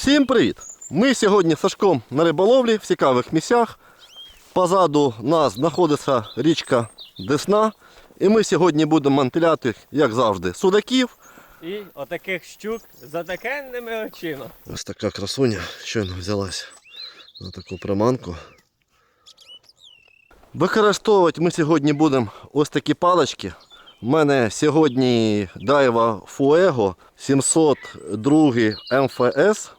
Всім привіт! Ми сьогодні з Сашком на риболовлі в цікавих місцях. Позаду нас знаходиться річка Десна. І ми сьогодні будемо мантиляти, як завжди, судаків. І отаких щук з отакенними очима. Ось така красуня щойно взялась на таку приманку. Використовувати ми сьогодні будемо ось такі палички. У мене сьогодні Daiwa Fuego 702 МФС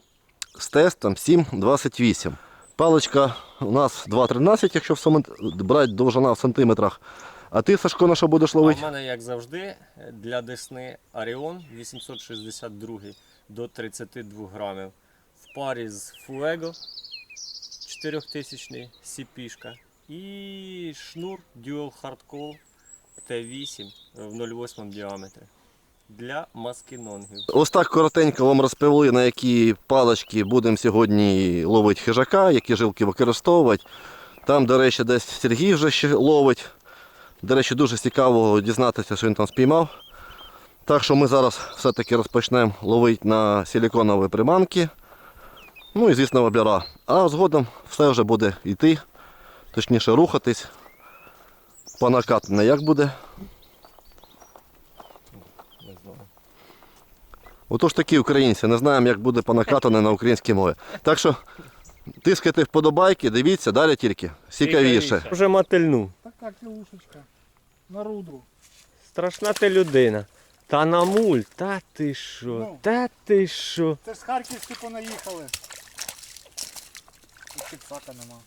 з тестом 7,28. Паличка у нас 2,13, якщо в сантим- брати довжина в сантиметрах. А ти, Сашко, на що будеш ловити? в мене, як завжди, для Десни Оріон 862 до 32 грамів. В парі з Fuego 4000 сіпішка. І шнур Dual Hardcore T8 в 0,8 діаметрі. Для маскінонгів. Ось так коротенько вам розповіли, на які палички будемо сьогодні ловити хижака, які жилки використовувати. Там, до речі, десь Сергій вже ще ловить. До речі, дуже цікаво дізнатися, що він там спіймав. Так що ми зараз все-таки розпочнемо ловити на силіконові приманки. Ну і звісно воблера. А згодом все вже буде йти, точніше рухатись. По накатане як буде? Не знаю. Отож такі українці, не знаємо, як буде понакатане на українській мові. Так що тискайте вподобайки, дивіться, далі тільки. Цікавіше. Вже мотильну. Така кілушечка. На рудру. Страшна ти людина. Та на муль, та ти що, Ну. та ти що. Це ж з Харківські понаїхали. І підсака нема.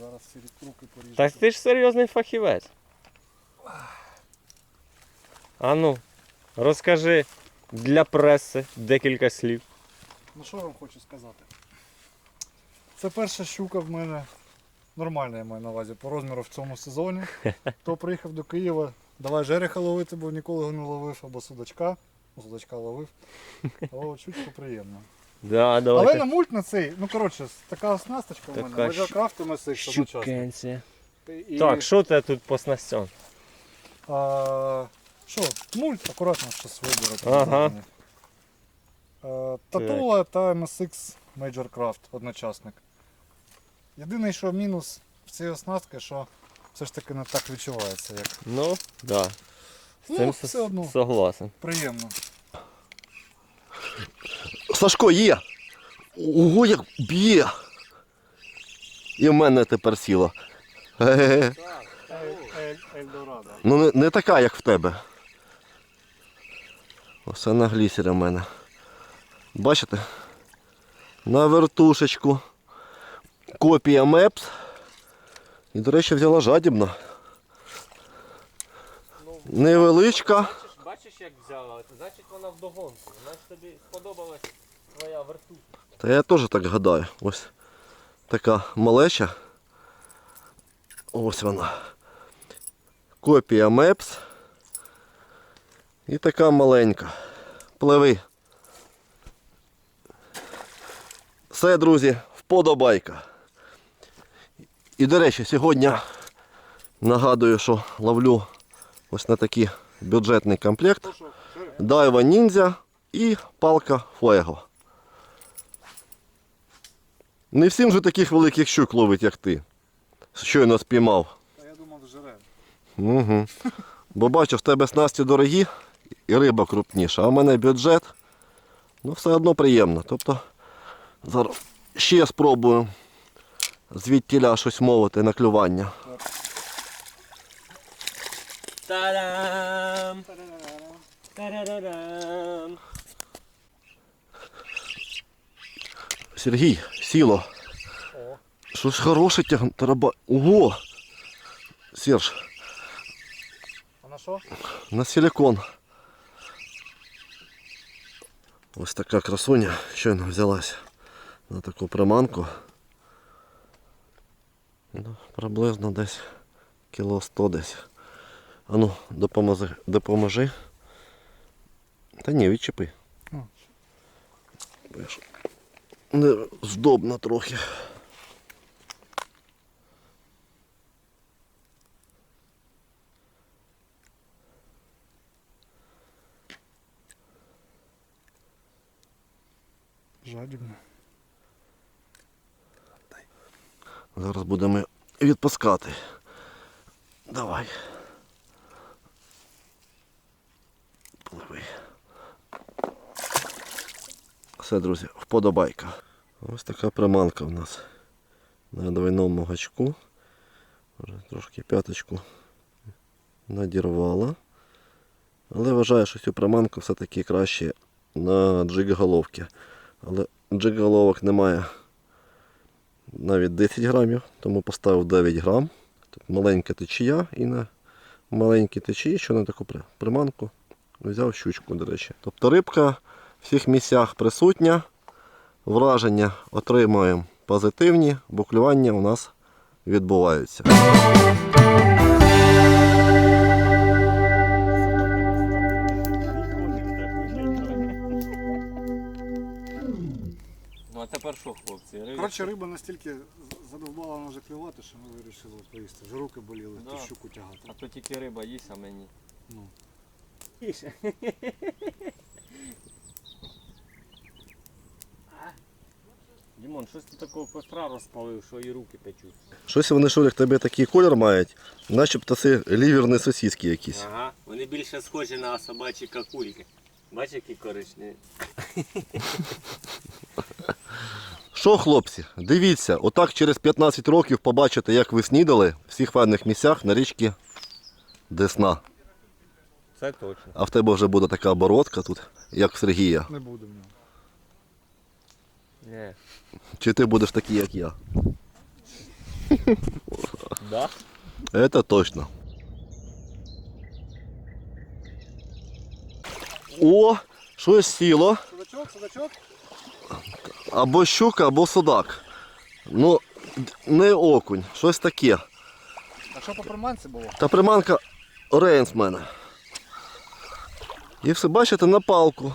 Зараз всі руки поріжуть. Так ти ж серйозний фахівець. Ану, розкажи для преси декілька слів. Ну що вам хочу сказати? Це перша щука в мене. Нормальна я маю на увазі по розміру в цьому сезоні. Хто приїхав до Києва, давай жереха ловити, бо ніколи його не ловив, або судачка. Ну, судачка ловив. Але щучка приємна. Да, Але на мульт на цей, ну коротше, така оснасточка в мене. Така MSX одночасно. Щукенці. І- Так, що це тут по снастям? А, Що, мульт, акуратно щось виберете. Ага. А, Татула та MSX Major Craft одночасник. Єдине, що мінус в цій оснастки, що все ж таки не так відчувається, як Ну, да. З Ну, цим все с- одно. согласен. приємно. Сашко, є! Ого, як б'є! І в мене тепер сіло. Ге-ге-ге. Ельдорадо. Ну не, не така, як в тебе. Оце на глісері в мене. Бачите? На вертушечку. Копія Мепс. І, до речі, взяла жадібно. Невеличка. Бачиш, як взяла? Значить вона в догонку. Значить тобі сподобалась твоя вертушка. Та я теж так гадаю. Ось така малеча. Ось вона. Копія Мепс. І така маленька. Пливи. Все, друзі, вподобайка. І, до речі, сьогодні нагадую, що ловлю ось на такий бюджетний комплект. Дайва ніндзя і палка Fuego. Не всім же таких великих щук ловить, як ти. Щойно спіймав. Та я думав, жере. Угу. Бо бачу, в тебе снасті дорогі і риба крупніша, а в мене бюджет. Ну, все одно приємно. Тобто зараз ще спробую звідтіля щось мовити на клювання. Та-дам! Та-да-да-дам! Сергій, сіло. Щось хороше тягне. Тараба. Ого! Серж, А на що? на силикон. Ось така красуня щойно взялась на таку приманку. Ну, приблизно десь кіло 100 десь. А ну, допоможи. допоможи. Та ні, відчепи. Здобно трохи. Жадібно. Зараз будемо відпускати. Давай. Пливи. Все, друзі, вподобайка. Ось така приманка в нас на двойному гачку. Вже трошки п'яточку надірвала. Але вважаю, що цю приманку все-таки краще на джиг-головки. Але джиг-головок немає навіть 10 грамів, тому поставив 9 грам. Тут маленька течія і на маленькій течії, що на таку приманку, взяв щучку, до речі. Тобто рибка в всіх місцях присутня, враження отримуємо позитивні, бо клювання у нас відбуваються. Що, хлопці? Риби- Коротше, риба настільки задовбала вже клювати, що ми вирішили поїсти. Вже руки боліли, Да. ту щуку тягати. А то тільки риба їсть, а мені. Ну. Дімон, щось ти такого костра розпалив, що і руки печуть. Щось вони Шурик, тебе такий колір мають, начебто це ліверні сосиски якісь. Ага, вони більше схожі на собачі какульки. Бачиш, які коричневі. Що, хлопці, дивіться, отак через 15 років побачите, як ви снідали в всіх файних місцях на річці Десна. Це точно. А в тебе вже буде така оборотка тут, як в Сергія. Не буде в нього. Ні. Чи ти будеш такий, як я? Да? Это точно. О, щось сіло. Судачок, судачок? Або щука, або судак. Ну, не окунь, щось таке. А що по приманці було? Та приманка Рейнс в мене. І все бачите на палку.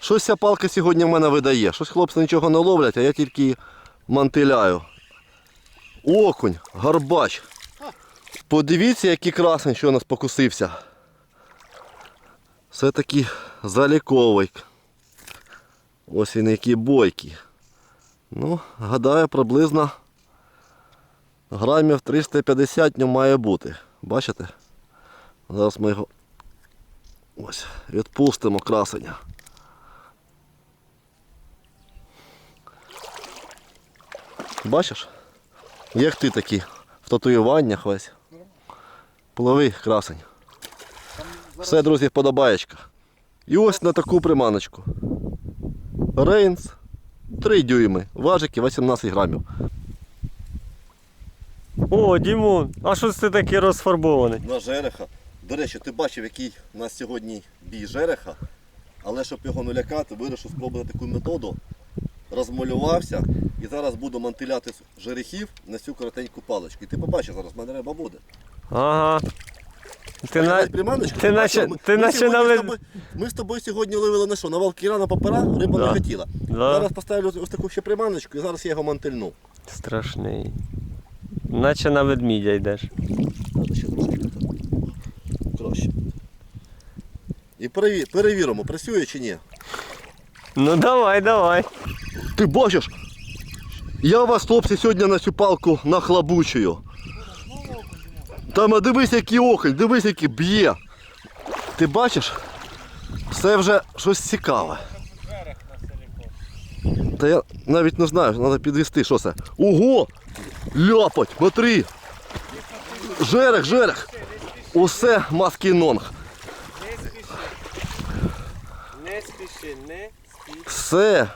Щось ця палка сьогодні в мене видає. Щось хлопці нічого не ловлять, а я тільки мантиляю. Окунь, гарбач. Подивіться, який красень, що у нас покусився. Все-таки заліковий. Ось він який бойкий. Ну, гадаю, приблизно грамів 350 ньому має бути. Бачите? Зараз ми його ось відпустимо красення. Бачиш? Як ти такий в татуюваннях весь. Пливи, красень. Все, друзі, вподобаєчка. І ось на таку приманочку. Рейнс 3 дюйми, важики 18 грамів. О, Дімон, а що ти такий розфарбований? На жереха. До речі, ти бачив, який у нас сьогодні бій жереха, але щоб його не лякати, вирішив спробувати таку методу. Розмалювався і зараз буду мантиляти жерехів на цю коротеньку паличку. І ти побачиш зараз, в мене риба буде. Ага. Ти на... Приманочку, ти наче- ми- ти ми наче сьогодні з тобою- Ми з тобою сьогодні ловили на що? На валкіра, на папера, риба Да. не хотіла. Да. Зараз поставлю ось таку ще приманочку і зараз я його мантильну. Страшний. Наче на ведмідя йдеш. Треба ще трошки так. краще. І переві- перевіримо, працює чи ні. Ну давай, давай. Ти бачиш? Я вас, хлопці, сьогодні на цю палку нахлабучую. Там а дивись, який окунь, дивись, який б'є. Ти бачиш? Це вже щось цікаве. Та я навіть не знаю, треба підвести, що це. Ого! Ляпать, смотри! Жерех, жерех! Усе маскінонг. Не спіши, не спіши. Все.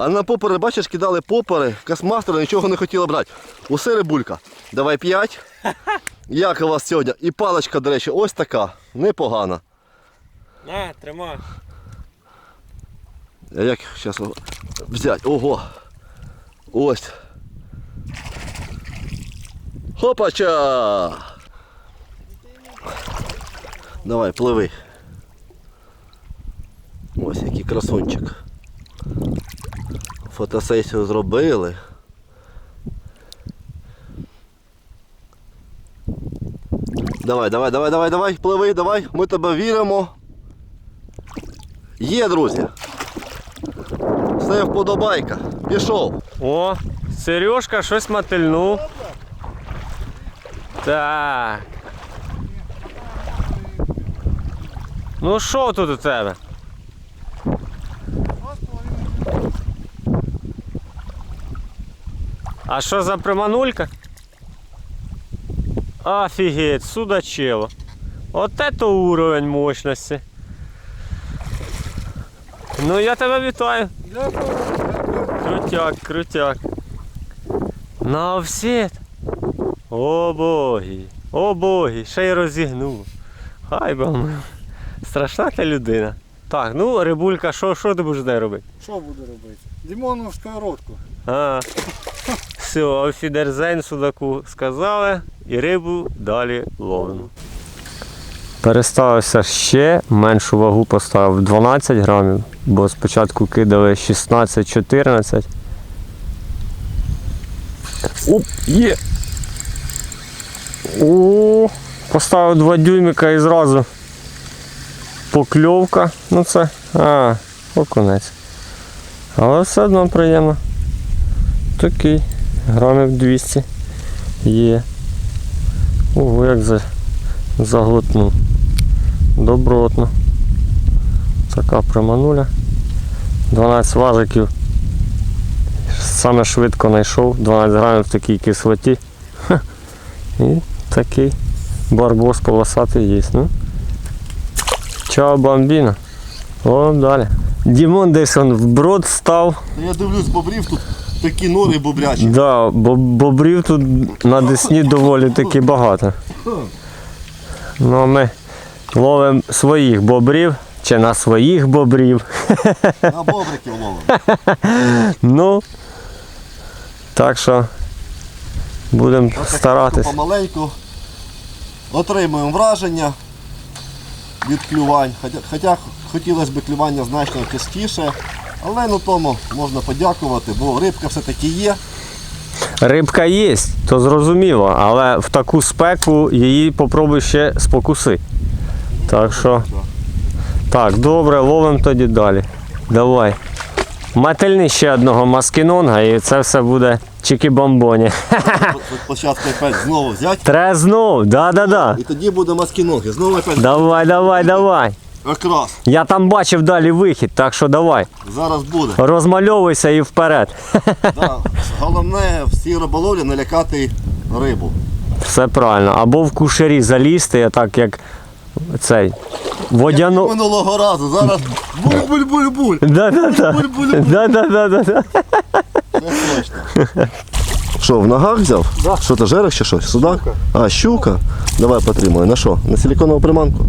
А на попери, бачиш, кидали попери, космастери нічого не хотіли брати. Усе рибулька. Давай п'ять. Як у вас сьогодні? І паличка, до речі, ось така. Непогана. На, тримай. А як зараз взяти? Ого. Ось. Хопача! Давай, пливи. Ось який красунчик. Фотосесію зробили. Давай, давай, давай, давай, давай, пливи, давай, ми тебе віримо. Є, друзі. Все вподобайка. Пішов. О, Сережка щось мотильнув. Так. Ну що тут у тебе? А що за приманулька? Офігеть, судачево. Вот это уровень мощності. Ну я тебе вітаю. Крутяк, крутяк. На офсет. О боги. О боги, ще й розігнув. Хай вам. Страшна та людина. Так, ну рибулька, що, ти будеш нею робити? Що буду робити? Дімону в сковородку. А, все, офідерзень судаку сказали і рибу далі ловимо. Переставився ще меншу вагу поставив 12 грамів, бо спочатку кидали 16-14. Оп, є. О, поставив 2 дюймика і зразу покльовка. Ну це. А, окунець. Але все одно приємно. Такий. Грамів 200 є. Ого, як за... заглотнув. Добротно. Така примануля. 12 важиків. Саме швидко знайшов. 12 грамів в такій кислоті. Ха. І такий барбос полосатий є. Ну. Чао, бомбіно. О, далі. Дімон десь он в брод став. Я дивлюсь, бобрів тут такі нори бобрячі. Да, бо бобрів тут на Десні доволі таки багато. Ну, а ми ловимо своїх бобрів чи на своїх бобрів. На бобриків ловимо. Ну, так що будемо старатись. Помаленьку отримуємо враження від клювань. Хоча, хоча хотілося б клювання значно частіше, але на тому можна подякувати, бо рибка все-таки є. Рибка є, то зрозуміло, але в таку спеку її попробуй ще спокуси. Так що. Так, добре, ловимо тоді далі. Давай. Мательни ще одного маскінонга і це все буде чики-бомбоні. Спочатку опять знову взяти. Треба знов, да-да-да. І тоді буде маскіноги. Знову опять Давай, давай, давай. Якраз. Я там бачив далі вихід, так що давай. Зараз буде. Розмальовуйся і вперед. Да. Головне в цій риболовлі не лякати рибу. Все правильно. Або в кушері залізти, так як цей. Водяну. Минулого разу. Зараз буль-буль-буль-буль. Да-да-да. Да-да-да-да. Що, в ногах взяв? Да. Що ти жерех чи щось? Щука. А, щука? Давай потримай. На що? На силіконову приманку?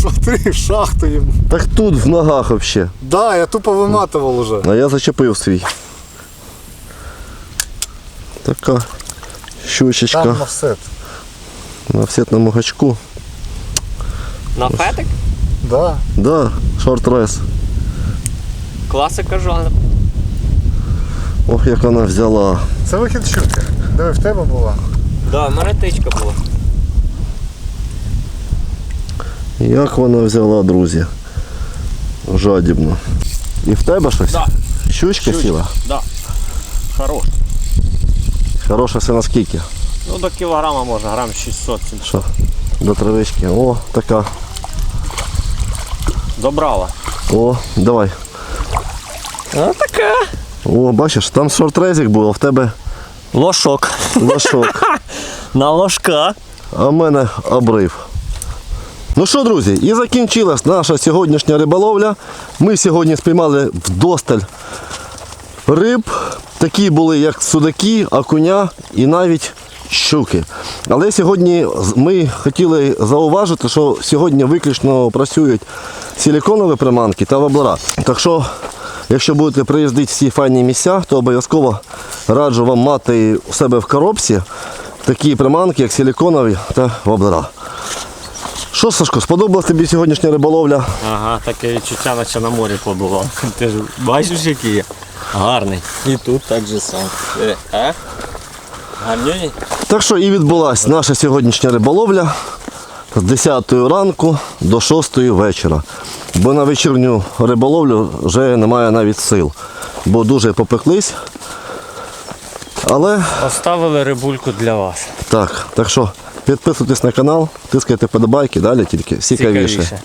Смотри, шахту їм. Так тут в ногах взагалі. Да, я тупо виматував уже. А я зачепив свій. Така щучечка Там офсет. на всетному гачку. На фетик? Да. Да, шорт-рес. Класика жанр. Ох, як вона взяла. Це вихід щуки. Диви, в тебе була. Да, в мене тичка була. Як вона взяла, друзі. Жадібно. І в тебе щось? Да. Щучка сіла? Да. Хорош. Хороша це наскільки? Ну до кілограма може, грам 600 700 Що? До травички. О, така. Добрала. О, давай. А така. О, бачиш, там шорт-резик був, а в тебе Лошок. лошок. На ложка. А в мене обрив. Ну що, друзі, і закінчилась наша сьогоднішня риболовля. Ми сьогодні спіймали вдосталь риб. Такі були, як судаки, окуня і навіть щуки. Але сьогодні ми хотіли зауважити, що сьогодні виключно працюють силіконові приманки та воблера. Так що, якщо будете приїздити в ці файні місця, то обов'язково раджу вам мати у себе в коробці такі приманки, як силіконові та воблера. Що, Сашко, сподобалась тобі сьогоднішня риболовля? Ага, таке відчуття, наче на морі побував. Ти ж бачиш, який є? Гарний. І тут так же сам. Е, а? Гарнюні? Так що і відбулась наша сьогоднішня риболовля з 10 ранку до 6 вечора. Бо на вечірню риболовлю вже немає навіть сил, бо дуже попеклись. Але Оставили рибульку для вас. так, так що підписуйтесь на канал, тискайте подобайки, далі тільки цікавіше.